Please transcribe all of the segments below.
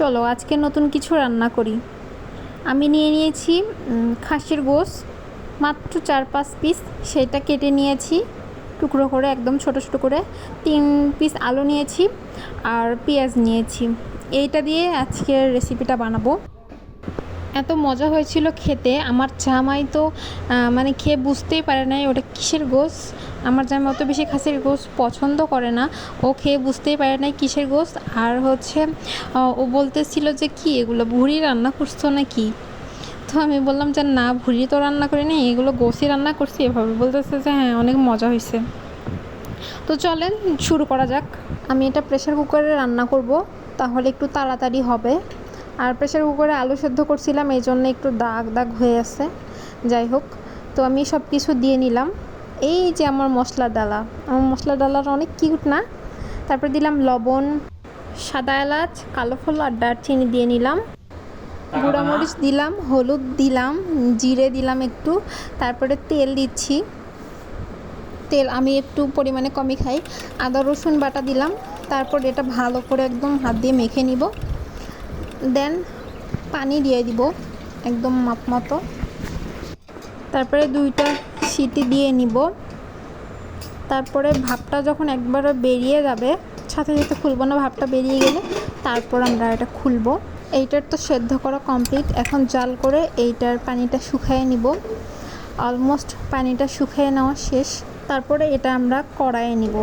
চলো, আজকে নতুন কিছু রান্না করি। আমি নিয়ে নিয়েছি খাসির গোস মাত্র চার পাঁচ পিস সেটা কেটে নিয়েছি, টুকরো করে, একদম ছোট ছোট করে। তিন পিস আলু নিয়েছি আর পেঁয়াজ নিয়েছি। এইটা দিয়ে আজকের রেসিপিটা বানাবো। এত মজা হয়েছিল খেতে, আমার জামাই তো মানে খেয়ে বুঝতেই পারে নাই ওটা কিসের গোস আমার জামাই অত বেশি খাসির গোস পছন্দ করে না। ও খেয়ে বুঝতেই পারে নাই কিসের গোস আর হচ্ছে ও বলতেছিল যে, কি এগুলো? ভুড়ি রান্না করছ না কি তো আমি বললাম যে, না, ভুড়ি তো রান্না করিনি, এগুলো গোসই রান্না করছি। এভাবে বলতেছে যে হ্যাঁ অনেক মজা হয়েছে তো চলেন, শুরু করা যাক। আমি এটা প্রেশার কুকারে রান্না করব, তাহলে একটু তাড়াতাড়ি হবে। আর প্রেশার কুকারে আলু সেদ্ধ করছিলাম, এই জন্য একটু দাগ দাগ হয়ে আছে। যাই হোক, তো আমি সব কিছু দিয়ে নিলাম। এই যে আমার মশলা ডালা। আমার মশলা ডালাটা অনেক কিউট না? তারপর দিলাম লবণ সাদা এলাচ কালো ফল আর দারচিনি দিয়ে নিলাম। গুঁড়ামরিচ দিলাম হলুদ দিলাম জিরে দিলাম একটু তারপরে তেল দিচ্ছি। তেল আমি একটু পরিমাণে কমই খাই। আদা রসুন বাটা দিলাম তারপর এটা ভালো করে একদম হাত দিয়ে মেখে নিব। দেন পানি দিয়ে দিব একদম মাপ মতো। তারপরে দুইটা সিটি দিয়ে নিব। তারপরে ভাপটা যখন একবারে বেরিয়ে যাবে, সাথে সাথে খুলবো না ভাপটা বেরিয়ে গেলে তারপর আমরা এটা খুলবো। এইটার তো সেদ্ধ করা কমপ্লিট এখন জাল করে এইটার পানিটা শুকিয়ে নিব। অলমোস্ট পানিটা শুকিয়ে নেওয়া শেষ। তারপরে এটা আমরা কড়াইয়ে নিব।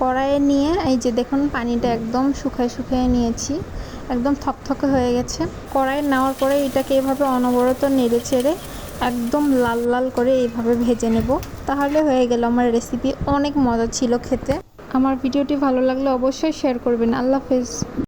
কড়াইয়ে নিয়ে এই যে দেখুন, পানিটা একদম শুকায় শুকিয়ে নিয়েছি। একদম থকথকে হয়ে গেছে। কড়াইয়ে নেওয়ার পরে এটাকে এভাবে অনবরত নেড়ে চেড়ে একদম লাল লাল করে এইভাবে ভেজে নেব। তাহলে হয়ে গেল আমার রেসিপি অনেক মজা ছিল খেতে। আমার ভিডিওটি ভালো লাগলে অবশ্যই শেয়ার করবেন। আল্লাহ হাফেজ।